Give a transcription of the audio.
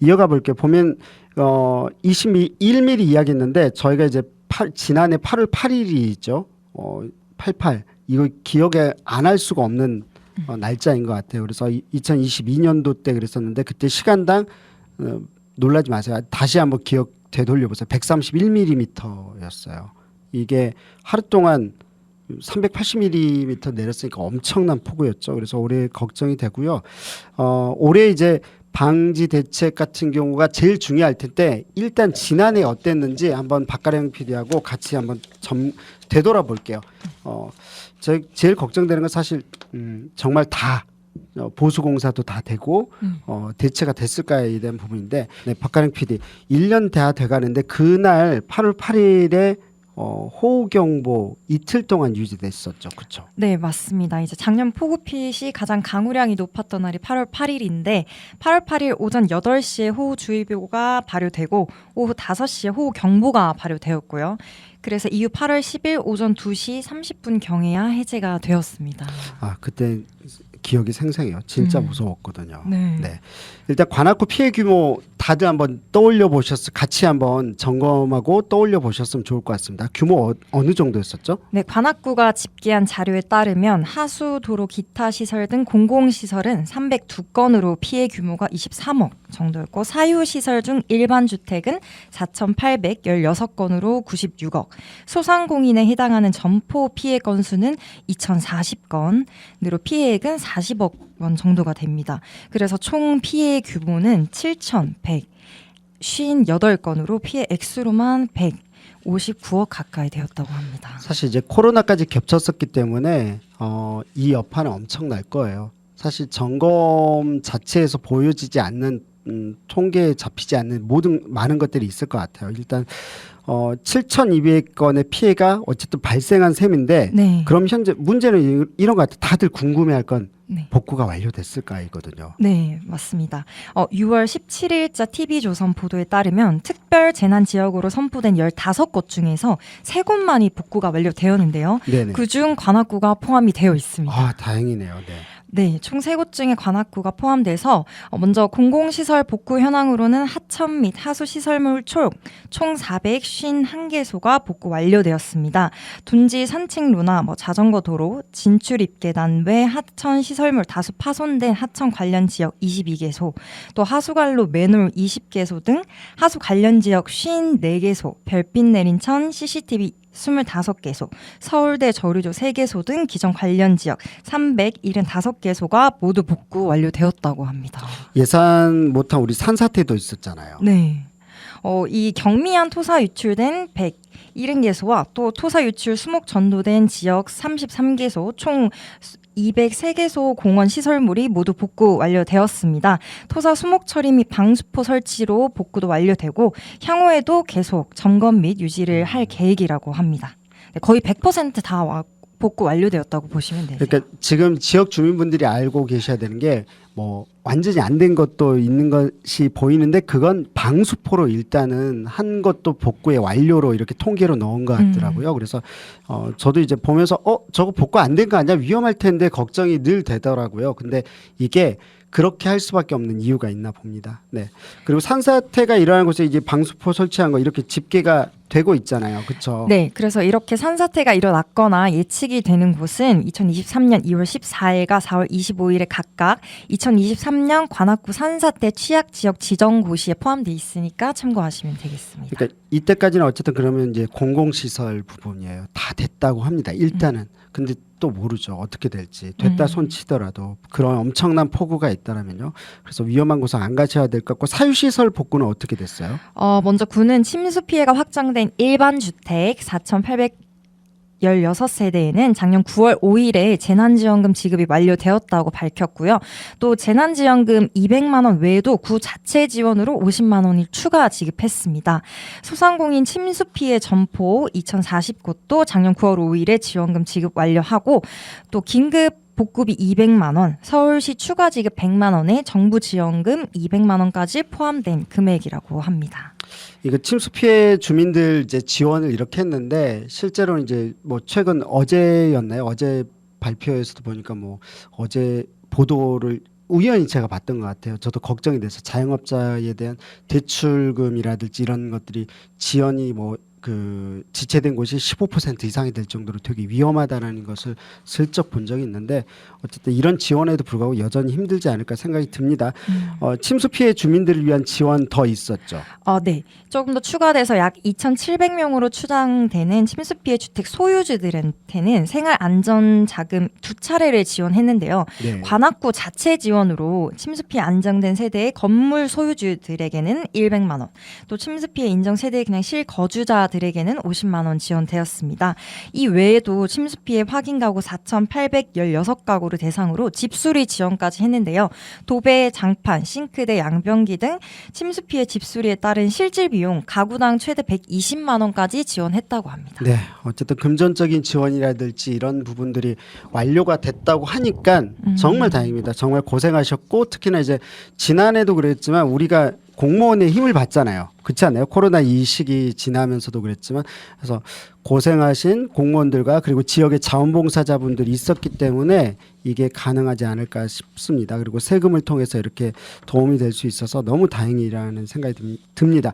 이어가 볼게요. 보면 어 21mm 이야기했는데 저희가 이제 팔- 지난해 8월 8일이 있죠. 어 88. 이거 기억에 안 할 수가 없는 어, 날짜인 것 같아요. 그래서 2022년도 때 그랬었는데 그때 시간당 어, 놀라지 마세요. 다시 한번 기억 되돌려 보세요. 131mm였어요. 이게 하루 동안 380mm 내렸으니까 엄청난 폭우였죠. 그래서 올해 걱정이 되고요. 어, 올해 이제 방지 대책 같은 경우가 제일 중요할 텐데 일단 지난해 어땠는지 한번 박가령 PD하고 같이 한번 점 되돌아볼게요. 어, 저 제일 걱정되는 건 사실 음, 정말 다 어, 보수공사도 다 되고 음. 어, 대체가 됐을까에 대한 부분인데 네, 박가령 PD 1년 다 돼가는데 그날 8월 8일에 어, 호우경보 이틀 동안 유지됐었죠. 그렇죠? 네, 맞습니다. 이제 작년 폭우핏이 가장 강우량이 높았던 날이 8월 8일인데 8월 8일 오전 8시에 호우주의보가 발효되고 오후 5시에 호우경보가 발효되었고요. 그래서 이후 8월 10일 오전 2시 30분 경에야 해제가 되었습니다. 아 그때 기억이 생생해요. 진짜 음. 무서웠거든요. 네. 네. 일단 관악구 피해 규모 다들 한번 떠올려 보셨 같이 한번 점검하고 떠올려 보셨으면 좋을 것 같습니다. 규모 어, 어느 정도였었죠? 네, 관악구가 집계한 자료에 따르면 하수, 도로, 기타 시설 등 공공시설은 302건으로 피해 규모가 23억 정도였고 사유 시설 중 일반 주택은 4,816건으로 96억, 소상공인에 해당하는 점포 피해 건수는 2,040건으로 피해액은 40억 원 정도가 됩니다. 그래서 총 피해 규모는 7,158건으로 피해 액수로만 159억 가까이 되었다고 합니다. 사실 이제 코로나까지 겹쳤었기 때문에 어, 이 여파는 엄청날 거예요. 사실 점검 자체에서 보여지지 않는 음, 통계에 잡히지 않는 모든 많은 것들이 있을 것 같아요. 일단 어, 7,200건의 피해가 어쨌든 발생한 셈인데 네. 그럼 현재 문제는 이- 이런 것 같아요. 다들 궁금해할 건 네. 복구가 완료됐을까이거든요. 네, 맞습니다. 어, 6월 17일자 TV조선 보도에 따르면 특별 재난 지역으로 선포된 15곳 중에서 3곳만이 복구가 완료되었는데요. 그중 관악구가 포함이 되어 있습니다. 아 다행이네요. 네. 네, 총 3곳 중에 관악구가 포함돼서 어, 먼저 공공시설 복구 현황으로는 하천 및 하수 시설물 총, 총 451개소가 복구 완료되었습니다. 둔지 산책로나 뭐 자전거 도로, 진출 입계단 외 하천 시설물 다수 파손된 하천 관련 지역 22개소, 또 하수관로 맨홀 20개소 등 하수 관련 지역 54개소, 별빛 내린 천 CCTV 25개소, 서울대 저류조 3개소 등 기존 관련 지역 375개소가 모두 복구 완료되었다고 합니다. 예산 못한 우리 산사태도 있었잖아요. 네. 어, 이 경미한 토사 유출된 170개소와 또 토사 유출 수목 전도된 지역 33개소 총 203개소 공원 시설물이 모두 복구 완료되었습니다. 토사 수목 처리 및 방수포 설치로 복구도 완료되고 향후에도 계속 점검 및 유지를 할 계획이라고 합니다. 네, 거의 100%다 와- 복구 완료되었다고 보시면 되세요. 그러니까 지금 지역 주민분들이 알고 계셔야 되는 게 뭐 완전히 안 된 것도 있는 것이 보이는데 그건 방수포로 일단은 한 것도 복구의 완료로 이렇게 통계로 넣은 것 같더라고요. 그래서 어 저도 이제 보면서 어 저거 복구 안 된 거 아니야 위험할 텐데 걱정이 늘 되더라고요. 근데 이게 그렇게 할 수밖에 없는 이유가 있나 봅니다. 네. 그리고 산사태가 일어나는 곳에 이제 방수포 설치한 거 이렇게 집계가 되고 있잖아요. 그렇죠? 네, 그래서 이렇게 산사태가 일어났거나 예측이 되는 곳은 2023년 2월 14일과 4월 25일에 각각 2023년 관악구 산사태 취약 지역 지정 고시에 포함돼 있으니까 참고하시면 되겠습니다. 그러니까 이때까지는 어쨌든 그러면 이제 공공시설 부분이에요. 다 됐다고 합니다. 일단은. 근데 또 모르죠. 어떻게 될지. 됐다 음. 손 치더라도 그런 엄청난 폭우가 있다라면요. 그래서 위험한 곳은 안 가셔야 될 것 같고 사유시설 복구는 어떻게 됐어요? 어, 먼저 구는 침수 피해가 확정된 일반 주택 4,816세대에는 작년 9월 5일에 재난지원금 지급이 완료되었다고 밝혔고요. 또 재난지원금 200만 원 외에도 구 자체 지원으로 50만 원을 추가 지급했습니다. 소상공인 침수 피해 점포 2,040곳도 작년 9월 5일에 지원금 지급 완료하고 또 긴급 복급이 200만 원, 서울시 추가 지급 100만 원에 정부 지원금 200만 원까지 포함된 금액이라고 합니다. 이거 침수 피해 주민들 이제 지원을 이렇게 했는데 실제로 이제 뭐 최근 어제였나요? 어제 발표에서도 보니까 뭐 어제 보도를 우연히 제가 봤던 것 같아요. 저도 걱정이 돼서 자영업자에 대한 대출금이라든지 이런 것들이 지연이 뭐그 지체된 곳이 15% 이상이 될 정도로 되게 위험하다라는 것을 슬쩍 본 적이 있는데 어쨌든 이런 지원에도 불구하고 여전히 힘들지 않을까 생각이 듭니다. 어, 침수 피해 주민들을 위한 지원 더 있었죠. 어, 네. 조금 더 추가돼서 약 2,700명으로 추정되는 침수 피해 주택 소유주들한테는 생활 안전 자금 두 차례를 지원했는데요. 네. 관악구 자체 지원으로 침수 피해 안정된 세대의 건물 소유주들에게는 100만 원, 또 침수 피해 인정 세대의 그냥 실거주자 들에게는 50만 원 지원되었습니다. 이 외에도 침수 피해 확인 가구 4,816가구를 대상으로 집수리 지원까지 했는데요. 도배, 장판, 싱크대, 양변기 등 침수 피해 집수리에 따른 실질 비용 가구당 최대 120만 원까지 지원했다고 합니다. 네, 어쨌든 금전적인 지원이라든지 이런 부분들이 완료가 됐다고 하니까 음. 정말 다행입니다. 정말 고생하셨고 특히나 이제 지난해도 그랬지만 우리가 공무원의 힘을 받잖아요. 그렇지 않나요? 코로나 이 시기 지나면서도 그랬지만 그래서 고생하신 공무원들과 그리고 지역의 자원봉사자분들이 있었기 때문에 이게 가능하지 않을까 싶습니다. 그리고 세금을 통해서 이렇게 도움이 될 수 있어서 너무 다행이라는 생각이 듭- 듭니다.